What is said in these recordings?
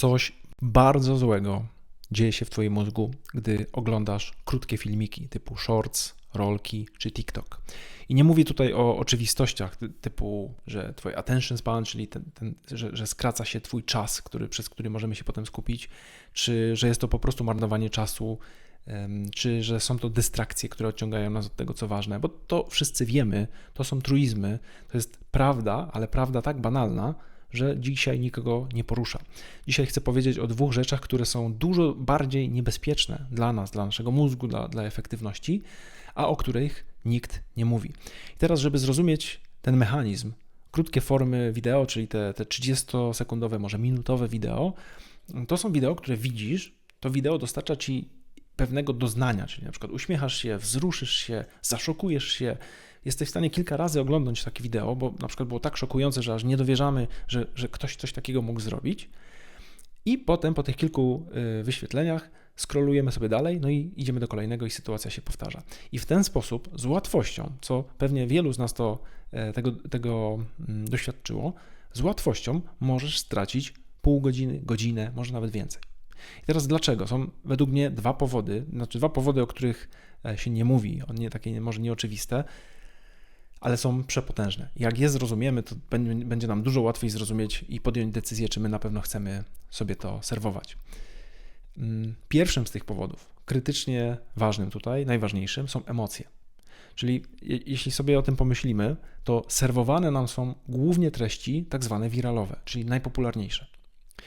Coś bardzo złego dzieje się w Twoim mózgu, gdy oglądasz krótkie filmiki typu shorts, rolki czy TikTok. I nie mówię tutaj o oczywistościach typu, że Twoje attention span, czyli ten, ten, że, że skraca się Twój czas, który, przez który możemy się potem skupić, czy że jest to po prostu marnowanie czasu, czy że są to dystrakcje, które odciągają nas od tego, co ważne, bo to wszyscy wiemy, to są truizmy, to jest prawda, ale prawda tak banalna, że dzisiaj nikogo nie porusza. Dzisiaj chcę powiedzieć o dwóch rzeczach, które są dużo bardziej niebezpieczne dla nas, dla naszego mózgu, dla, dla efektywności, a o których nikt nie mówi. I teraz, żeby zrozumieć ten mechanizm, krótkie formy wideo, czyli te, te 30-sekundowe, może minutowe wideo, to są wideo, które widzisz, to wideo dostarcza ci pewnego doznania, czyli na przykład uśmiechasz się, wzruszysz się, zaszokujesz się, jesteś w stanie kilka razy oglądać takie wideo, bo na przykład było tak szokujące, że aż nie dowierzamy, że, że ktoś coś takiego mógł zrobić. I potem po tych kilku y, wyświetleniach skrolujemy sobie dalej, no i idziemy do kolejnego i sytuacja się powtarza. I w ten sposób z łatwością, co pewnie wielu z nas to e, tego, tego mm, doświadczyło, z łatwością możesz stracić pół godziny, godzinę, może nawet więcej. I teraz dlaczego? Są według mnie dwa powody, znaczy dwa powody, o których e, się nie mówi, nie takie może nieoczywiste, ale są przepotężne. Jak je zrozumiemy, to będzie nam dużo łatwiej zrozumieć i podjąć decyzję, czy my na pewno chcemy sobie to serwować. Mm, pierwszym z tych powodów, krytycznie ważnym tutaj, najważniejszym, są emocje. Czyli jeśli sobie o tym pomyślimy, to serwowane nam są głównie treści tak zwane wiralowe, czyli najpopularniejsze.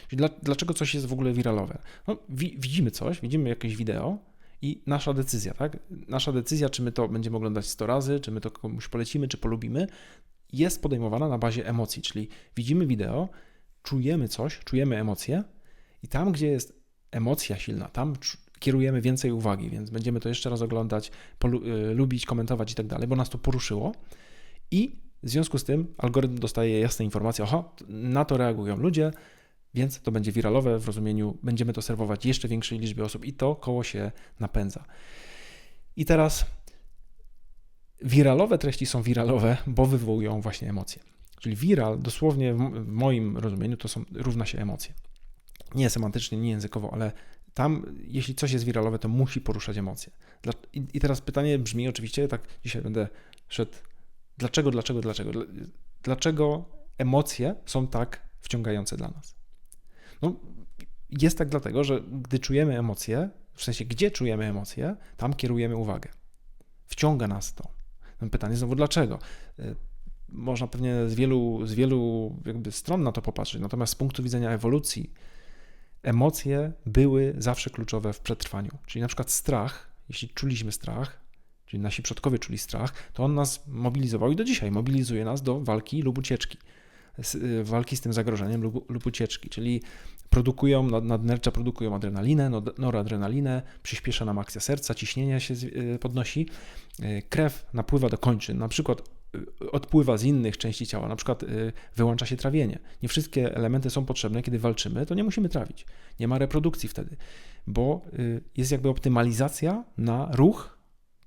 Czyli dla, dlaczego coś jest w ogóle wiralowe? No, wi widzimy coś, widzimy jakieś wideo i nasza decyzja, tak? Nasza decyzja, czy my to będziemy oglądać 100 razy, czy my to komuś polecimy, czy polubimy, jest podejmowana na bazie emocji, czyli widzimy wideo, czujemy coś, czujemy emocje i tam, gdzie jest emocja silna, tam kierujemy więcej uwagi, więc będziemy to jeszcze raz oglądać, y, lubić, komentować i tak dalej, bo nas to poruszyło i w związku z tym algorytm dostaje jasne informacje, oho, na to reagują ludzie, więc to będzie wiralowe w rozumieniu, będziemy to serwować jeszcze większej liczbie osób i to koło się napędza. I teraz wiralowe treści są wiralowe, bo wywołują właśnie emocje. Czyli viral dosłownie w moim rozumieniu to są, równa się emocje. Nie semantycznie, nie językowo, ale tam, jeśli coś jest wiralowe, to musi poruszać emocje. I teraz pytanie brzmi oczywiście, tak dzisiaj będę szedł, dlaczego, dlaczego, dlaczego? Dlaczego emocje są tak wciągające dla nas? No, jest tak dlatego, że gdy czujemy emocje, w sensie gdzie czujemy emocje, tam kierujemy uwagę. Wciąga nas to. No, pytanie znowu dlaczego? Y, można pewnie z wielu, z wielu jakby stron na to popatrzeć, natomiast z punktu widzenia ewolucji, emocje były zawsze kluczowe w przetrwaniu. Czyli na przykład strach, jeśli czuliśmy strach, czyli nasi przodkowie czuli strach, to on nas mobilizował i do dzisiaj mobilizuje nas do walki lub ucieczki. Y, walki z tym zagrożeniem lub, lub ucieczki, czyli produkują, nadnercza produkują adrenalinę, noradrenalinę, przyspiesza nam akcja serca, ciśnienie się y, podnosi, y, krew napływa do kończyn, na przykład odpływa z innych części ciała, na przykład wyłącza się trawienie. Nie wszystkie elementy są potrzebne, kiedy walczymy, to nie musimy trawić. Nie ma reprodukcji wtedy, bo jest jakby optymalizacja na ruch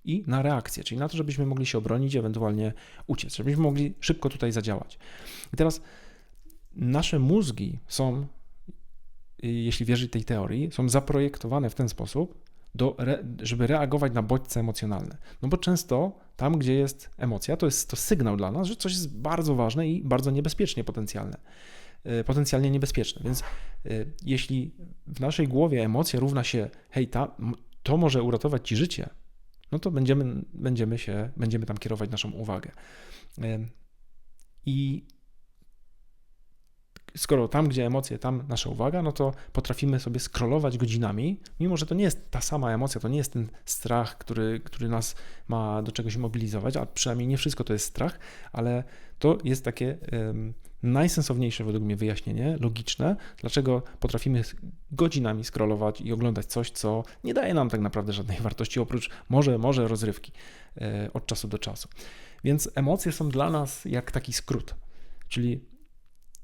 i na reakcję, czyli na to, żebyśmy mogli się obronić, ewentualnie uciec, żebyśmy mogli szybko tutaj zadziałać. I teraz nasze mózgi są, jeśli wierzyć tej teorii, są zaprojektowane w ten sposób, do, żeby reagować na bodźce emocjonalne. No bo często tam, gdzie jest emocja, to jest to sygnał dla nas, że coś jest bardzo ważne i bardzo niebezpiecznie potencjalne. E, potencjalnie niebezpieczne. Więc e, jeśli w naszej głowie emocja równa się, hej, ta, to może uratować ci życie, no to będziemy, będziemy, się, będziemy tam kierować naszą uwagę. I skoro tam, gdzie emocje, tam nasza uwaga, no to potrafimy sobie scrollować godzinami, mimo że to nie jest ta sama emocja, to nie jest ten strach, który, który nas ma do czegoś mobilizować, a przynajmniej nie wszystko to jest strach, ale to jest takie um, najsensowniejsze według mnie wyjaśnienie, logiczne, dlaczego potrafimy godzinami scrollować i oglądać coś, co nie daje nam tak naprawdę żadnej wartości, oprócz może, może rozrywki e, od czasu do czasu. Więc emocje są dla nas jak taki skrót, czyli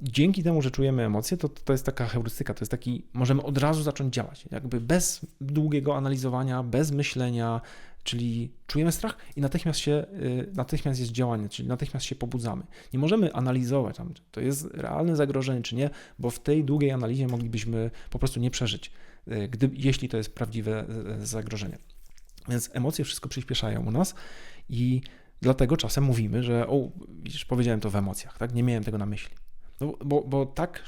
dzięki temu, że czujemy emocje, to, to jest taka heurystyka, to jest taki, możemy od razu zacząć działać, jakby bez długiego analizowania, bez myślenia, Czyli czujemy strach i natychmiast się, y, natychmiast jest działanie, czyli natychmiast się pobudzamy. Nie możemy analizować, tam, to jest realne zagrożenie, czy nie, bo w tej długiej analizie moglibyśmy po prostu nie przeżyć, y, gdy, jeśli to jest prawdziwe y, zagrożenie. Więc emocje wszystko przyspieszają u nas i dlatego czasem mówimy, że o, widzisz, powiedziałem to w emocjach, tak? Nie miałem tego na myśli. No, bo, bo tak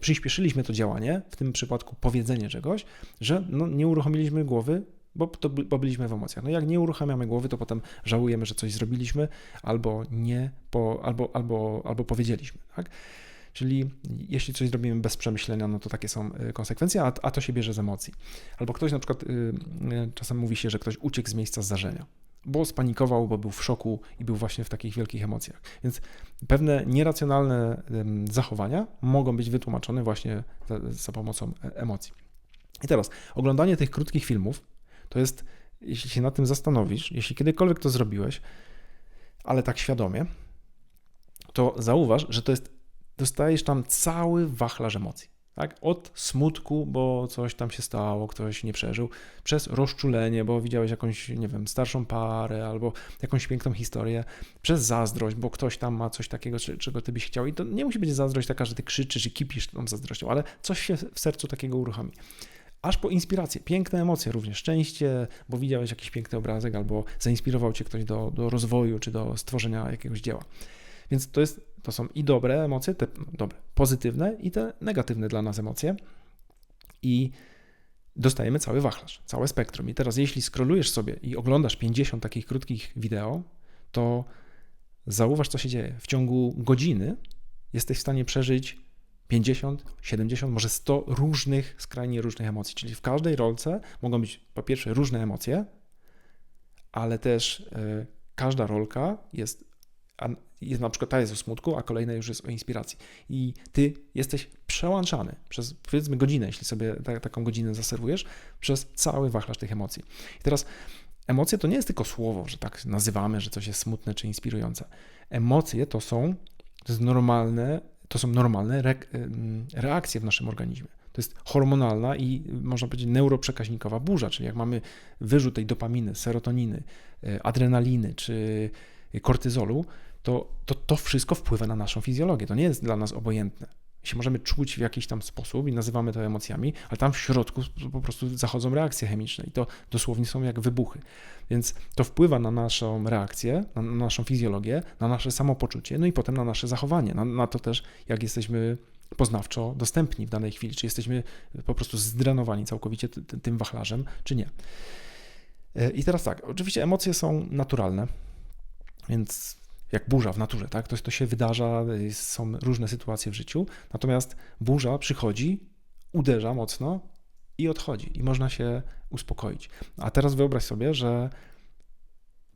przyspieszyliśmy to działanie, w tym przypadku powiedzenie czegoś, że no, nie uruchomiliśmy głowy bo, to, bo byliśmy w emocjach. No jak nie uruchamiamy głowy, to potem żałujemy, że coś zrobiliśmy, albo nie, po, albo, albo, albo powiedzieliśmy. Tak? Czyli jeśli coś zrobimy bez przemyślenia, no to takie są y, konsekwencje, a, a to się bierze z emocji. Albo ktoś na przykład, yy, czasem mówi się, że ktoś uciekł z miejsca zdarzenia, bo spanikował, bo był w szoku i był właśnie w takich wielkich emocjach. Więc pewne nieracjonalne zachowania mogą być wytłumaczone właśnie za, za pomocą e, emocji. I teraz oglądanie tych krótkich filmów to jest, jeśli się nad tym zastanowisz, jeśli kiedykolwiek to zrobiłeś, ale tak świadomie, to zauważ, że to jest, dostajesz tam cały wachlarz emocji. Tak? Od smutku, bo coś tam się stało, ktoś nie przeżył, przez rozczulenie, bo widziałeś jakąś, nie wiem, starszą parę albo jakąś piękną historię, przez zazdrość, bo ktoś tam ma coś takiego, czego ty byś chciał. I to nie musi być zazdrość taka, że ty krzyczysz i kipisz tą zazdrością, ale coś się w sercu takiego uruchomi aż po inspirację, piękne emocje, również szczęście, bo widziałeś jakiś piękny obrazek albo zainspirował cię ktoś do, do rozwoju czy do stworzenia jakiegoś dzieła. Więc to, jest, to są i dobre emocje, te no, dobre, pozytywne i te negatywne dla nas emocje. I dostajemy cały wachlarz, całe spektrum. I teraz, jeśli skrolujesz sobie i oglądasz 50 takich krótkich wideo, to zauważ, co się dzieje. W ciągu godziny jesteś w stanie przeżyć 50, 70, może 100 różnych, skrajnie różnych emocji. Czyli w każdej rolce mogą być po pierwsze różne emocje, ale też y, każda rolka jest, jest na przykład ta jest o smutku, a kolejna już jest o inspiracji. I ty jesteś przełączany przez powiedzmy godzinę, jeśli sobie ta, taką godzinę zaserwujesz, przez cały wachlarz tych emocji. I teraz emocje to nie jest tylko słowo, że tak nazywamy, że coś jest smutne czy inspirujące. Emocje to są normalne to są normalne re reakcje w naszym organizmie. To jest hormonalna i można powiedzieć neuroprzekaźnikowa burza, czyli jak mamy wyrzut tej dopaminy, serotoniny, e, adrenaliny czy kortyzolu, to, to to wszystko wpływa na naszą fizjologię. To nie jest dla nas obojętne się możemy czuć w jakiś tam sposób i nazywamy to emocjami, ale tam w środku po prostu zachodzą reakcje chemiczne i to dosłownie są jak wybuchy. Więc to wpływa na naszą reakcję, na, naszą fizjologię, na nasze samopoczucie, no i potem na nasze zachowanie, na, na to też, jak jesteśmy poznawczo dostępni w danej chwili, czy jesteśmy po prostu zdrenowani całkowicie tym wachlarzem, czy nie. E, I teraz tak, oczywiście emocje są naturalne, więc jak burza w naturze, tak? To, to się wydarza, są różne sytuacje w życiu, natomiast burza przychodzi, uderza mocno i odchodzi, i można się uspokoić. A teraz wyobraź sobie, że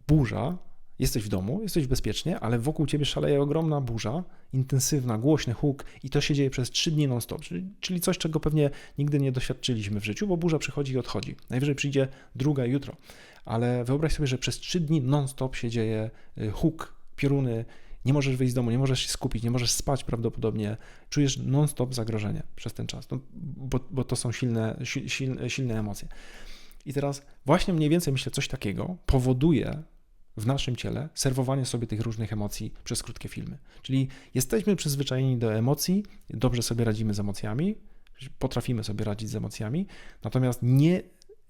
burza, jesteś w domu, jesteś bezpiecznie, ale wokół ciebie szaleje ogromna burza, intensywna, głośny huk, i to się dzieje przez trzy dni non-stop, czyli, coś, czego pewnie nigdy nie doświadczyliśmy w życiu, bo burza przychodzi i odchodzi. Najwyżej przyjdzie druga jutro, ale wyobraź sobie, że przez trzy dni non-stop się dzieje y, huk, pioruny, nie możesz wyjść z domu, nie możesz się skupić, nie możesz spać prawdopodobnie, czujesz non-stop zagrożenie przez ten czas, no, bo, bo to są silne, silne, silne emocje. I teraz właśnie mniej więcej myślę, coś takiego powoduje w naszym ciele serwowanie sobie tych różnych emocji przez krótkie filmy. Czyli jesteśmy przyzwyczajeni do emocji, dobrze sobie radzimy z emocjami, potrafimy sobie radzić z emocjami, natomiast nie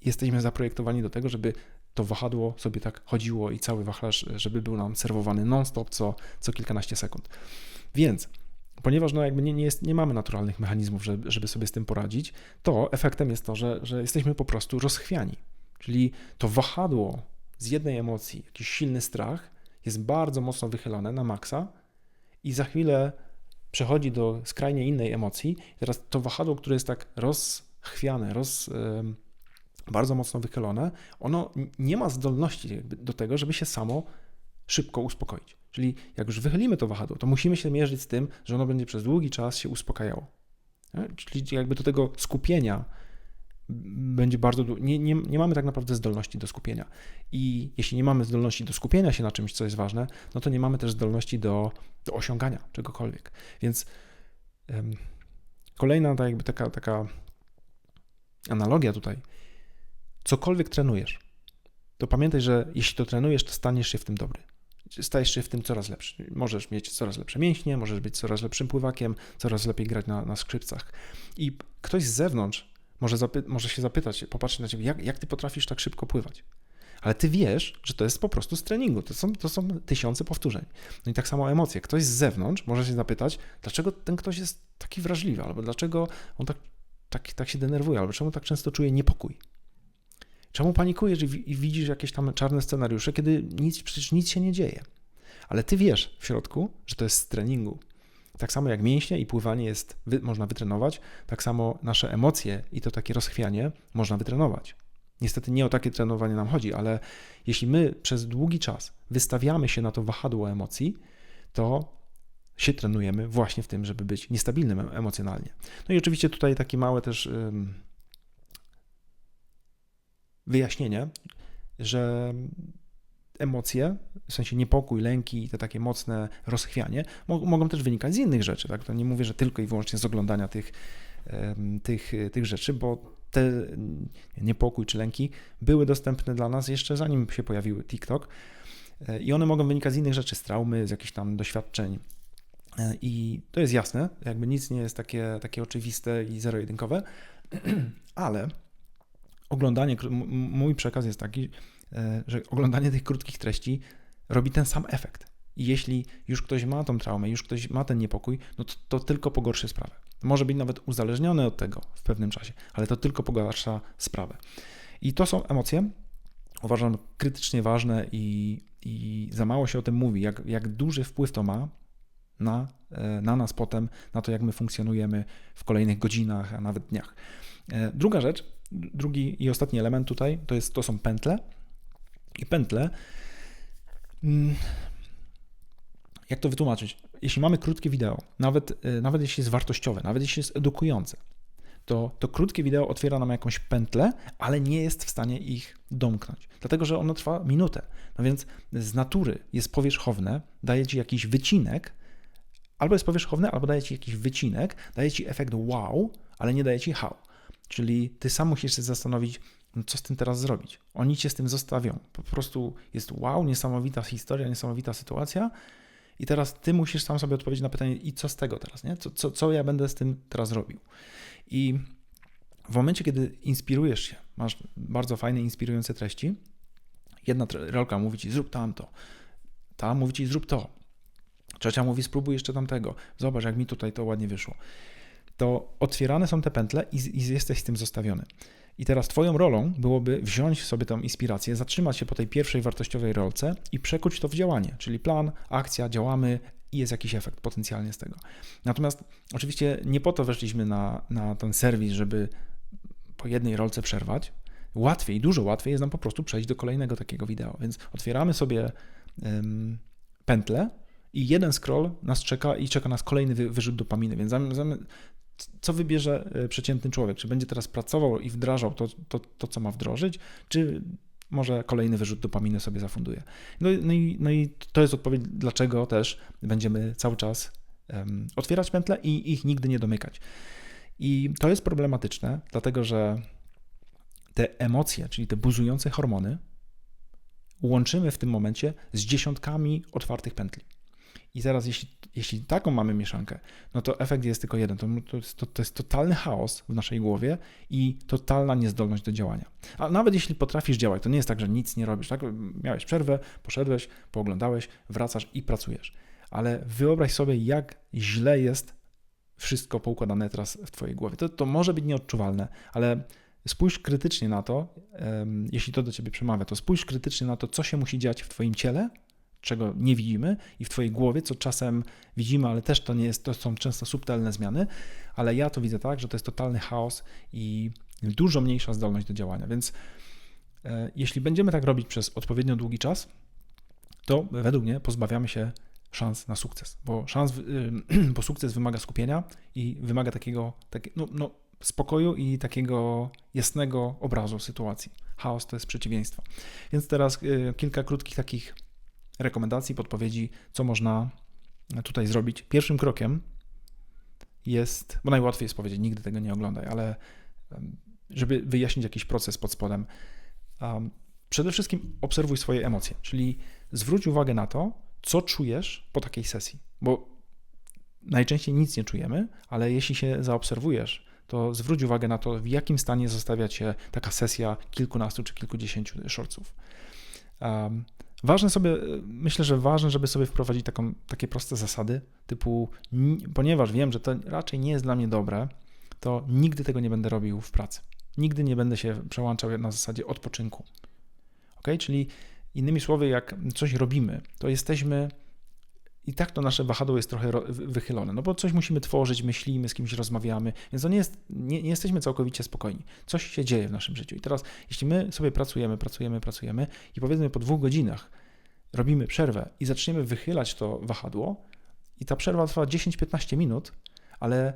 jesteśmy zaprojektowani do tego, żeby to wahadło sobie tak chodziło i cały wachlarz, żeby był nam serwowany non-stop co, co kilkanaście sekund. Więc ponieważ no jakby nie, nie, jest, nie mamy naturalnych mechanizmów, żeby, żeby sobie z tym poradzić, to efektem jest to, że, że jesteśmy po prostu rozchwiani. Czyli to wahadło z jednej emocji, jakiś silny strach, jest bardzo mocno wychylone na maksa i za chwilę przechodzi do skrajnie innej emocji. Teraz to wahadło, które jest tak rozchwiane, roz, bardzo mocno wychylone, ono nie ma zdolności do tego, żeby się samo szybko uspokoić. Czyli jak już wychylimy to wahadło, to musimy się mierzyć z tym, że ono będzie przez długi czas się uspokajało. Czyli jakby do tego skupienia będzie bardzo nie, nie, nie mamy tak naprawdę zdolności do skupienia. I jeśli nie mamy zdolności do skupienia się na czymś, co jest ważne, no to nie mamy też zdolności do, do osiągania czegokolwiek. Więc um, kolejna tak jakby taka, taka analogia tutaj cokolwiek trenujesz, to pamiętaj, że jeśli to trenujesz, to staniesz się w tym dobry. Stajesz się w tym coraz lepszy. Możesz mieć coraz lepsze mięśnie, możesz być coraz lepszym pływakiem, coraz lepiej grać na, na skrzypcach. I ktoś z zewnątrz może, zapy- może się zapytać, popatrzeć na ciebie, jak, jak ty potrafisz tak szybko pływać? Ale ty wiesz, że to jest po prostu z treningu. To są, to są tysiące powtórzeń. No i tak samo emocje. Ktoś z zewnątrz może się zapytać, dlaczego ten ktoś jest taki wrażliwy, albo dlaczego on tak, tak, tak się denerwuje, albo czemu tak często czuje niepokój. Czemu panikujesz i, widzisz jakieś tam czarne scenariusze, kiedy nic, przecież nic się nie dzieje. Ale ty wiesz w środku, że to jest z treningu. Tak samo jak mięśnie i pływanie jest, można wytrenować, tak samo nasze emocje i to takie rozchwianie można wytrenować. Niestety nie o takie trenowanie nam chodzi, ale jeśli my przez długi czas wystawiamy się na to wahadło emocji, to się trenujemy właśnie w tym, żeby być niestabilnym emocjonalnie. No i oczywiście tutaj takie małe też wyjaśnienie, że emocje, w sensie niepokój, lęki i te takie mocne rozchwianie mogą też wynikać z innych rzeczy. Tak? To nie mówię, że tylko i wyłącznie z oglądania tych, tych, tych rzeczy, bo te niepokój czy lęki były dostępne dla nas jeszcze zanim się pojawił TikTok e, i one mogą wynikać z innych rzeczy, z traumy, z jakichś tam doświadczeń. E, I to jest jasne, jakby nic nie jest takie, takie oczywiste i zero-jedynkowe, ale oglądanie, mój przekaz jest taki, e, że oglądanie tych krótkich treści robi ten sam efekt. I jeśli już ktoś ma tą traumę, już ktoś ma ten niepokój, no to, to tylko pogorszy sprawę. Może być nawet uzależniony od tego w pewnym czasie, ale to tylko pogarsza sprawę. I to są emocje, uważam, krytycznie ważne i, i za mało się o tym mówi, jak, jak duży wpływ to ma na, e, na nas potem, na to, jak my funkcjonujemy w kolejnych godzinach, a nawet dniach. E, druga rzecz, drugi i ostatni element tutaj, to, jest, to są pętle. I pętle. Mm, jak to wytłumaczyć? Jeśli mamy krótkie wideo, nawet, y, nawet jeśli jest wartościowe, nawet jeśli jest edukujące, to, to krótkie wideo otwiera nam jakąś pętlę, ale nie jest w stanie ich domknąć, dlatego że ono trwa minutę. No więc z natury jest powierzchowne, daje ci jakiś wycinek, albo jest powierzchowne, albo daje ci jakiś wycinek, daje ci efekt wow, ale nie daje ci how. Czyli ty sam musisz się zastanowić, no co z tym teraz zrobić. Oni cię z tym zostawią. Po prostu jest wow, niesamowita historia, niesamowita sytuacja, i teraz ty musisz sam sobie odpowiedzieć na pytanie, i co z tego teraz, nie? Co, co, co ja będę z tym teraz robił? I w momencie, kiedy inspirujesz się, masz bardzo fajne, inspirujące treści, jedna rolka mówi ci, zrób tamto, ta mówi ci, zrób to, trzecia mówi, spróbuj jeszcze tamtego, zobacz, jak mi tutaj to ładnie wyszło. To otwierane są te pętle i, i jesteś z tym zostawiony. I teraz Twoją rolą byłoby wziąć sobie tą inspirację, zatrzymać się po tej pierwszej wartościowej rolce i przekuć to w działanie, czyli plan, akcja, działamy i jest jakiś efekt potencjalnie z tego. Natomiast oczywiście nie po to weszliśmy na, na ten serwis, żeby po jednej rolce przerwać. Łatwiej, dużo łatwiej jest nam po prostu przejść do kolejnego takiego wideo. Więc otwieramy sobie um, pętlę i jeden scroll nas czeka i czeka nas kolejny wyrzut dopaminy. Więc co wybierze e, przeciętny człowiek? Czy będzie teraz pracował i wdrażał to, to, to co ma wdrożyć, czy może kolejny wyrzut dopaminy sobie zafunduje? No, no, i, no i to jest odpowiedź, dlaczego też będziemy cały czas um, otwierać pętle i ich nigdy nie domykać. I to jest problematyczne, dlatego że te emocje, czyli te buzujące hormony, łączymy w tym momencie z dziesiątkami otwartych pętli. I teraz, jeśli, jeśli taką mamy mieszankę, no to efekt jest tylko jeden. To, to, jest, to, to jest totalny chaos w naszej głowie i totalna niezdolność do działania. A nawet jeśli potrafisz działać, to nie jest tak, że nic nie robisz. Tak? Miałeś przerwę, poszedłeś, pooglądałeś, wracasz i pracujesz. Ale wyobraź sobie, jak źle jest wszystko poukładane teraz w Twojej głowie. To, to może być nieodczuwalne, ale spójrz krytycznie na to, jeśli to do Ciebie przemawia, to spójrz krytycznie na to, co się musi dziać w Twoim ciele, czego nie widzimy i w Twojej głowie, co czasem widzimy, ale też to nie jest, to są często subtelne zmiany, ale ja to widzę tak, że to jest totalny chaos i dużo mniejsza zdolność do działania. Więc e, jeśli będziemy tak robić przez odpowiednio długi czas, to według mnie pozbawiamy się szans na sukces, bo szans, bo sukces wymaga skupienia i wymaga takiego, taki, no, no, spokoju i takiego jasnego obrazu sytuacji. Chaos to jest przeciwieństwo. Więc teraz e, kilka krótkich takich rekomendacji, podpowiedzi, co można tutaj zrobić. Pierwszym krokiem jest, bo najłatwiej jest powiedzieć, nigdy tego nie oglądaj, ale żeby wyjaśnić jakiś proces pod spodem, przede wszystkim obserwuj swoje emocje, czyli zwróć uwagę na to, co czujesz po takiej sesji, bo najczęściej nic nie czujemy, ale jeśli się zaobserwujesz, to zwróć uwagę na to, w jakim stanie zostawia cię taka sesja kilkunastu czy kilkudziesięciu shortsów. Um, ważne sobie, myślę, że ważne, żeby sobie wprowadzić taką, takie proste zasady, typu, ponieważ wiem, że to raczej nie jest dla mnie dobre, to nigdy tego nie będę robił w pracy. Nigdy nie będę się przełączał na zasadzie odpoczynku. Ok? Czyli innymi słowy, jak coś robimy, to jesteśmy i tak to nasze wahadło jest trochę wychylone, no bo coś musimy tworzyć, myślimy, z kimś rozmawiamy, więc to nie, jest, nie, nie, jesteśmy całkowicie spokojni. Coś się dzieje w naszym życiu. I teraz, jeśli my sobie pracujemy, pracujemy, pracujemy i powiedzmy po dwóch godzinach robimy przerwę i zaczniemy wychylać to wahadło, i ta przerwa trwa 10-15 minut, ale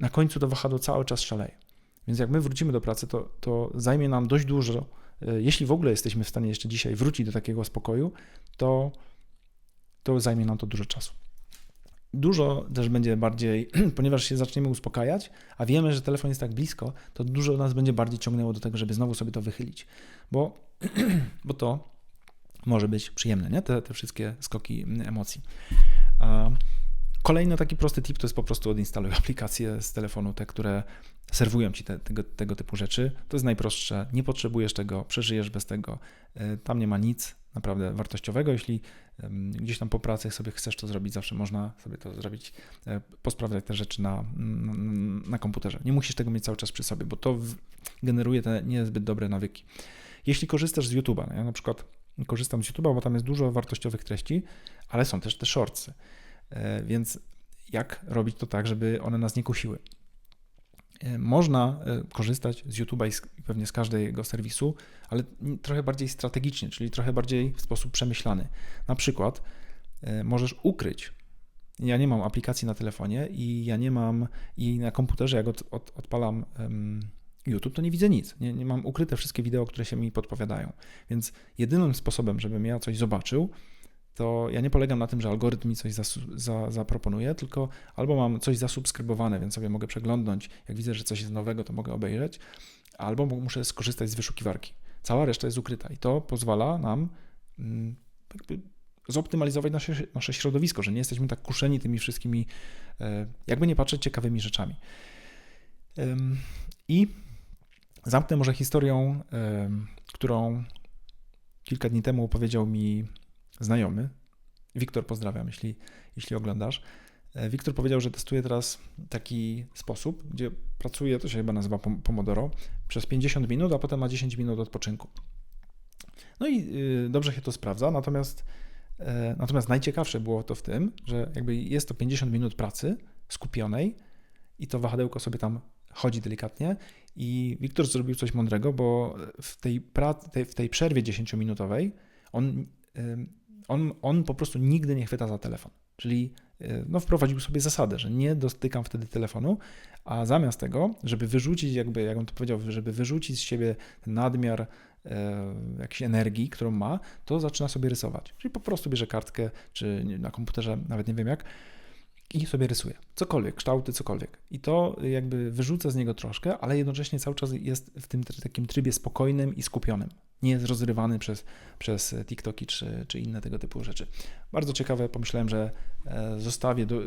na końcu to wahadło cały czas szaleje. Więc jak my wrócimy do pracy, to, to zajmie nam dość dużo, e, jeśli w ogóle jesteśmy w stanie jeszcze dzisiaj wrócić do takiego spokoju, to to zajmie nam to dużo czasu. Dużo też będzie bardziej, ponieważ się zaczniemy uspokajać, a wiemy, że telefon jest tak blisko, to dużo nas będzie bardziej ciągnęło do tego, żeby znowu sobie to wychylić, bo, bo to może być przyjemne, nie? Te, te wszystkie skoki emocji. Kolejny taki prosty tip to jest po prostu odinstaluj aplikacje z telefonu, te, które serwują ci te, tego, tego typu rzeczy. To jest najprostsze, nie potrzebujesz tego, przeżyjesz bez tego. E, tam nie ma nic naprawdę wartościowego. Jeśli gdzieś tam po pracy sobie chcesz to zrobić, zawsze można sobie to zrobić, e, posprawdzać te rzeczy na, na, na komputerze. Nie musisz tego mieć cały czas przy sobie, bo to generuje te niezbyt dobre nawyki. Jeśli korzystasz z YouTube'a, ja na przykład korzystam z YouTube'a, bo tam jest dużo wartościowych treści, ale są też te shortsy. E, więc jak robić to tak, żeby one nas nie kusiły? E, można e, korzystać z YouTube'a i pewnie z każdego serwisu, ale trochę bardziej strategicznie, czyli trochę bardziej w sposób przemyślany. Na przykład możesz ukryć. Ja nie mam aplikacji na telefonie i ja nie mam, i na komputerze, jak od, od, odpalam um, YouTube, to nie widzę nic. Nie, nie mam ukryte wszystkie wideo, które się mi podpowiadają. Więc jedynym sposobem, żebym ja coś zobaczył, to ja nie polegam na tym, że algorytm mi coś za, zaproponuje, tylko albo mam coś zasubskrybowane, więc sobie mogę przeglądnąć, jak widzę, że coś jest nowego, to mogę obejrzeć, albo muszę skorzystać z wyszukiwarki. Cała reszta jest ukryta i to pozwala nam mm, zoptymalizować nasze, nasze środowisko, że nie jesteśmy tak kuszeni tymi wszystkimi, e, jakby nie patrzeć, ciekawymi rzeczami. I zamknę może historią, którą kilka dni temu opowiedział mi znajomy. Wiktor, pozdrawiam, jeśli, jeśli oglądasz. E, Wiktor powiedział, że testuje teraz taki sposób, gdzie pracuje, to się chyba nazywa Pomodoro, przez 50 minut, a potem ma 10 minut odpoczynku. No i y, dobrze się to sprawdza, natomiast, e, natomiast najciekawsze było to w tym, że jakby jest to 50 minut pracy skupionej i to wahadełko sobie tam chodzi delikatnie i Wiktor zrobił coś mądrego, bo w tej, pra- tej, w tej przerwie 10-minutowej on on, on po prostu nigdy nie chwyta za telefon. Czyli e, no, wprowadził sobie zasadę, że nie dotykam wtedy telefonu, a zamiast tego, żeby wyrzucić, jakby, jak on to powiedział, żeby wyrzucić z siebie nadmiar e, jakiejś energii, którą ma, to zaczyna sobie rysować. Czyli po prostu bierze kartkę, czy na komputerze, nawet nie wiem jak, i sobie rysuje. Cokolwiek, kształty, cokolwiek. I to jakby wyrzuca z niego troszkę, ale jednocześnie cały czas jest w tym takim trybie spokojnym i skupionym. Nie jest rozrywany przez, przez TikToki czy, czy inne tego typu rzeczy. Bardzo ciekawe, pomyślałem, że e, zostawię, do,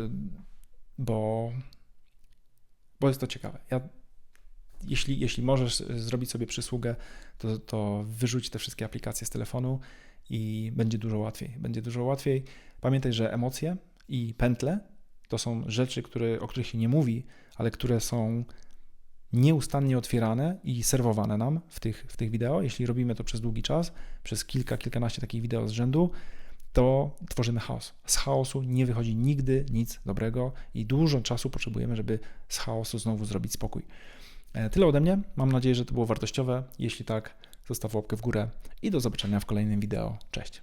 bo, bo jest to ciekawe. Ja, jeśli, jeśli możesz zrobić sobie przysługę, to, to wyrzuć te wszystkie aplikacje z telefonu i będzie dużo łatwiej. Będzie dużo łatwiej. Pamiętaj, że emocje i pętle to są rzeczy, które, o których się nie mówi, ale które są nieustannie otwierane i serwowane nam w tych, w tych wideo. Jeśli robimy to przez długi czas, przez kilka, kilkanaście takich wideo z rzędu, to tworzymy chaos. Z chaosu nie wychodzi nigdy nic dobrego i dużo czasu potrzebujemy, żeby z chaosu znowu zrobić spokój. E, tyle ode mnie. Mam nadzieję, że to było wartościowe. Jeśli tak, zostaw łapkę w górę i do zobaczenia w kolejnym wideo. Cześć.